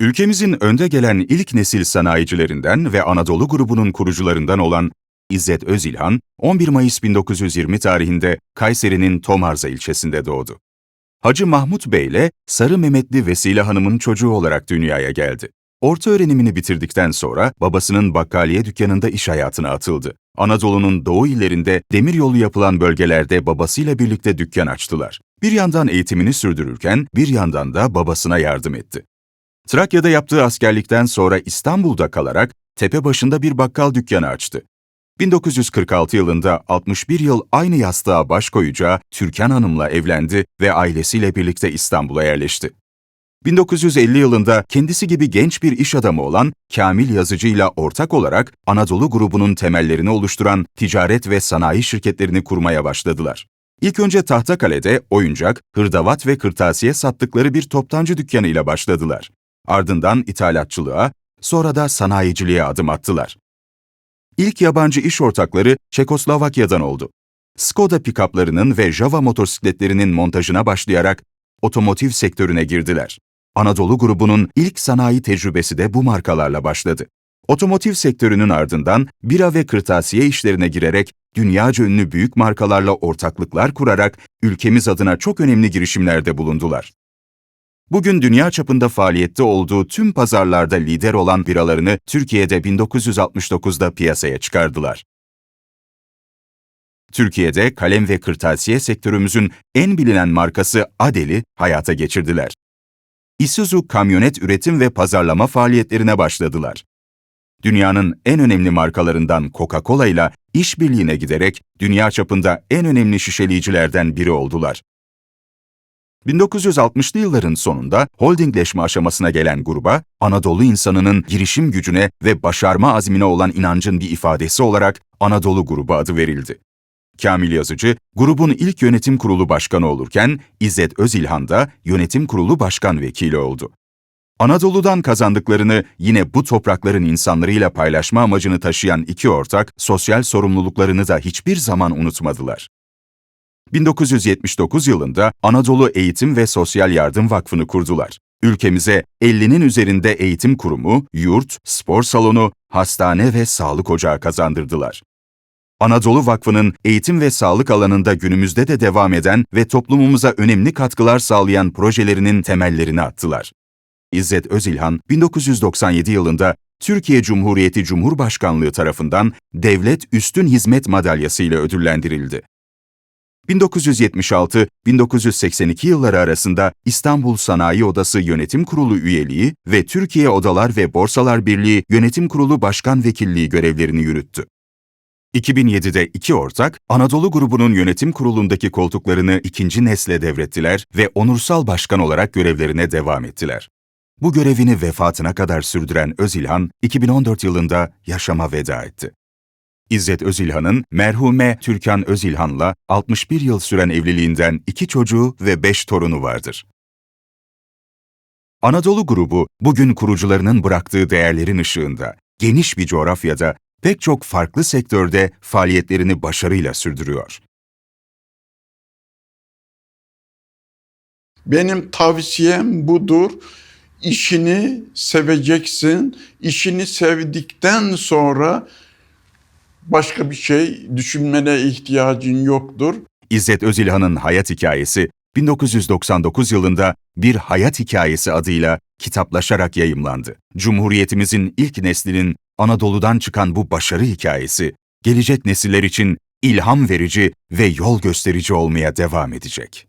Ülkemizin önde gelen ilk nesil sanayicilerinden ve Anadolu grubunun kurucularından olan İzzet Özilhan, 11 Mayıs 1920 tarihinde Kayseri'nin Tomarza ilçesinde doğdu. Hacı Mahmut Bey ile Sarı Mehmetli Vesile Hanım'ın çocuğu olarak dünyaya geldi. Orta öğrenimini bitirdikten sonra babasının bakkaliye dükkanında iş hayatına atıldı. Anadolu'nun doğu illerinde demiryolu yapılan bölgelerde babasıyla birlikte dükkan açtılar. Bir yandan eğitimini sürdürürken bir yandan da babasına yardım etti. Trakya'da yaptığı askerlikten sonra İstanbul'da kalarak tepe başında bir bakkal dükkanı açtı. 1946 yılında 61 yıl aynı yastığa baş koyacağı Türkan Hanım'la evlendi ve ailesiyle birlikte İstanbul'a yerleşti. 1950 yılında kendisi gibi genç bir iş adamı olan Kamil Yazıcı ile ortak olarak Anadolu grubunun temellerini oluşturan ticaret ve sanayi şirketlerini kurmaya başladılar. İlk önce Tahtakale'de oyuncak, hırdavat ve kırtasiye sattıkları bir toptancı dükkanıyla başladılar. Ardından ithalatçılığa, sonra da sanayiciliğe adım attılar. İlk yabancı iş ortakları Çekoslovakya'dan oldu. Skoda pikaplarının ve Java motosikletlerinin montajına başlayarak otomotiv sektörüne girdiler. Anadolu grubunun ilk sanayi tecrübesi de bu markalarla başladı. Otomotiv sektörünün ardından bira ve kırtasiye işlerine girerek dünyaca ünlü büyük markalarla ortaklıklar kurarak ülkemiz adına çok önemli girişimlerde bulundular. Bugün dünya çapında faaliyette olduğu tüm pazarlarda lider olan biralarını Türkiye'de 1969'da piyasaya çıkardılar. Türkiye'de kalem ve kırtasiye sektörümüzün en bilinen markası Adel'i hayata geçirdiler. Isuzu kamyonet üretim ve pazarlama faaliyetlerine başladılar. Dünyanın en önemli markalarından Coca-Cola ile işbirliğine giderek dünya çapında en önemli şişeleyicilerden biri oldular. 1960'lı yılların sonunda holdingleşme aşamasına gelen gruba, Anadolu insanının girişim gücüne ve başarma azmine olan inancın bir ifadesi olarak Anadolu Grubu adı verildi. Kamil Yazıcı, grubun ilk yönetim kurulu başkanı olurken İzzet Özilhan da yönetim kurulu başkan vekili oldu. Anadolu'dan kazandıklarını yine bu toprakların insanlarıyla paylaşma amacını taşıyan iki ortak, sosyal sorumluluklarını da hiçbir zaman unutmadılar. 1979 yılında Anadolu Eğitim ve Sosyal Yardım Vakfı'nı kurdular. Ülkemize 50'nin üzerinde eğitim kurumu, yurt, spor salonu, hastane ve sağlık ocağı kazandırdılar. Anadolu Vakfı'nın eğitim ve sağlık alanında günümüzde de devam eden ve toplumumuza önemli katkılar sağlayan projelerinin temellerini attılar. İzzet Özilhan, 1997 yılında Türkiye Cumhuriyeti Cumhurbaşkanlığı tarafından Devlet Üstün Hizmet Madalyası ile ödüllendirildi. 1976-1982 yılları arasında İstanbul Sanayi Odası Yönetim Kurulu üyeliği ve Türkiye Odalar ve Borsalar Birliği Yönetim Kurulu Başkan Vekilliği görevlerini yürüttü. 2007'de iki ortak, Anadolu grubunun yönetim kurulundaki koltuklarını ikinci nesle devrettiler ve onursal başkan olarak görevlerine devam ettiler. Bu görevini vefatına kadar sürdüren Özilhan, 2014 yılında yaşama veda etti. İzzet Özilhan'ın merhume Türkan Özilhan'la 61 yıl süren evliliğinden iki çocuğu ve beş torunu vardır. Anadolu grubu, bugün kurucularının bıraktığı değerlerin ışığında, geniş bir coğrafyada, pek çok farklı sektörde faaliyetlerini başarıyla sürdürüyor. Benim tavsiyem budur. İşini seveceksin. İşini sevdikten sonra başka bir şey düşünmene ihtiyacın yoktur. İzzet Özilhan'ın hayat hikayesi 1999 yılında Bir Hayat Hikayesi adıyla kitaplaşarak yayımlandı. Cumhuriyetimizin ilk neslinin Anadolu'dan çıkan bu başarı hikayesi, gelecek nesiller için ilham verici ve yol gösterici olmaya devam edecek.